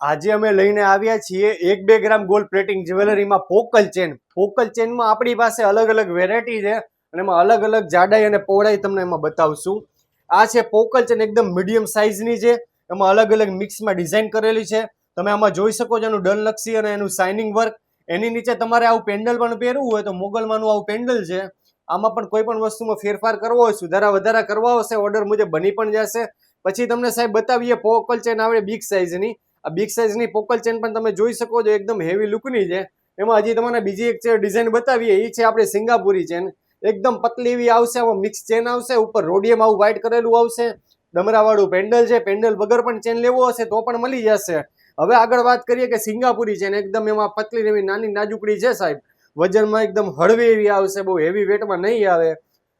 આજે અમે લઈને આવ્યા છીએ એક બે ગ્રામ ગોલ્ડ પ્લેટિંગ જ્વેલરીમાં ફોકલ ચેન. ફોકલ ચેનમાં આપણી પાસે અલગ અલગ વેરાયટી છે અને એમાં અલગ અલગ જાડાઈ અને પહોળાઈ તમને એમાં બતાવશું. આ છે ફોકલ ચેન એકદમ મીડિયમ સાઇઝની છે. એમાં અલગ અલગ મિક્સમાં ડિઝાઇન કરેલી છે. તમે આમાં જોઈ શકો છો એનું ડનલક્ષી અને એનું શાઇનિંગ વર્ક. એની નીચે તમારે આવું પેન્ડલ પણ પહેરવું હોય તો મોગલમાંનું આવું પેન્ડલ છે. આમાં પણ કોઈ પણ વસ્તુમાં ફેરફાર કરવો હોય, સુધારા વધારા કરવા હશે ઓર્ડર મુજબ બની પણ જશે. પછી તમને સાહેબ બતાવીએ પોકલ ચેન આવે બિગ સાઇઝની આ બિગ સાઇઝની પોકલ ચેન પણ તમે જોઈ શકો છો, એકદમ હેવી લુકની છે. એમાં હજી તમને બીજી એક છે ડિઝાઇન બતાવીએ. એ છે આપણે સિંગાપુરી ચેન એકદમ પતલી એવી આવશે, આમાં મિક્સ ચેન આવશે, ઉપર રોડિયમ આવું વ્હાઇટ કરેલું આવશે. ડમરાવાળું પેન્ડલ છે, પેન્ડલ વગર પણ ચેન લેવો હશે તો પણ મળી જશે. હવે આગળ વાત કરીએ કે સિંગાપુરી ચેન એકદમ એમાં પતલી એવી નાની નાજુકડી છે સાહેબ. વજનમાં એકદમ હળવી એવી આવશે, બહુ હેવી વેટમાં નહીં આવે.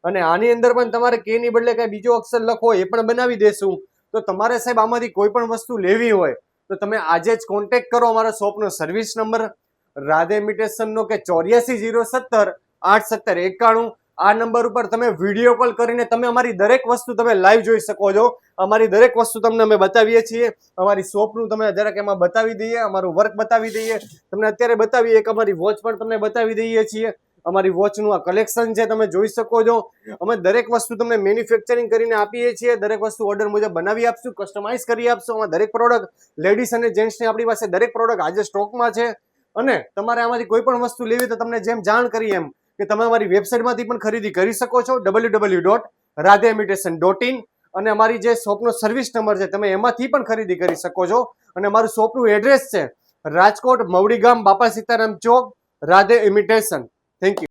અને આની અંદર પણ તમારે કે ની બદલે કઈ બીજો અક્ષર લખો એ પણ બનાવી દેશું. તો તમારે સાહેબ આમાંથી કોઈ પણ વસ્તુ લેવી હોય તો તમે આજે જ કોન્ટેક્ટ કરો અમારા શોપનો સર્વિસ નંબર રાધે ઇમિટેશનનો કે ચોર્યાસી જીરો સત્તર, આઠ સત્તર એકાણું. આ નંબર ઉપર તમે વીડિયો કોલ કરીને તમે અમારી દરેક વસ્તુ તમે લાઈવ જોઈ શકો છો. અમારી દરેક વસ્તુ તમને અમે બતાવીએ છીએ. અમારી શોપનું તમે જરાક એમાં બતાવી દઈએ, અમારું વર્ક બતાવી દઈએ. તમને અત્યારે બતાવીએ એક અમારી વોચ પણ તમને બતાવી દઈએ છીએ. અમારી વોચનું આ કલેક્શન છે, તમે જોઈ શકો છો. અમે દરેક વસ્તુ તમને મેન્યુફેક્ચરિંગ કરીને આપીએ છીએ. દરેક વસ્તુ ઓર્ડર મુજબ બનાવી આપશું કસ્ટમાઇઝ કરી આપશું. અમારા દરેક પ્રોડક્ટ લેડીઝ અને જેન્ટ્સની આપણી પાસે દરેક પ્રોડક્ટ આજે સ્ટોકમાં છે. અને તમારે આમાંથી કોઈ પણ વસ્તુ લેવી તો તમને જેમ જાણ કરી એમ કે તમે અમારી વેબસાઇટમાંથી પણ ખરીદી કરી શકો છો W W dot Radhe imitation dot in અને અમારી જે શોપનો સર્વિસ નંબર છે, તમે એમાંથી પણ ખરીદી કરી શકો છો. અને અમારું શોપનું એડ્રેસ છે, રાજકોટ, મવડી ગામ, Bapa Sitaram Chowk Radhe imitation Thank you.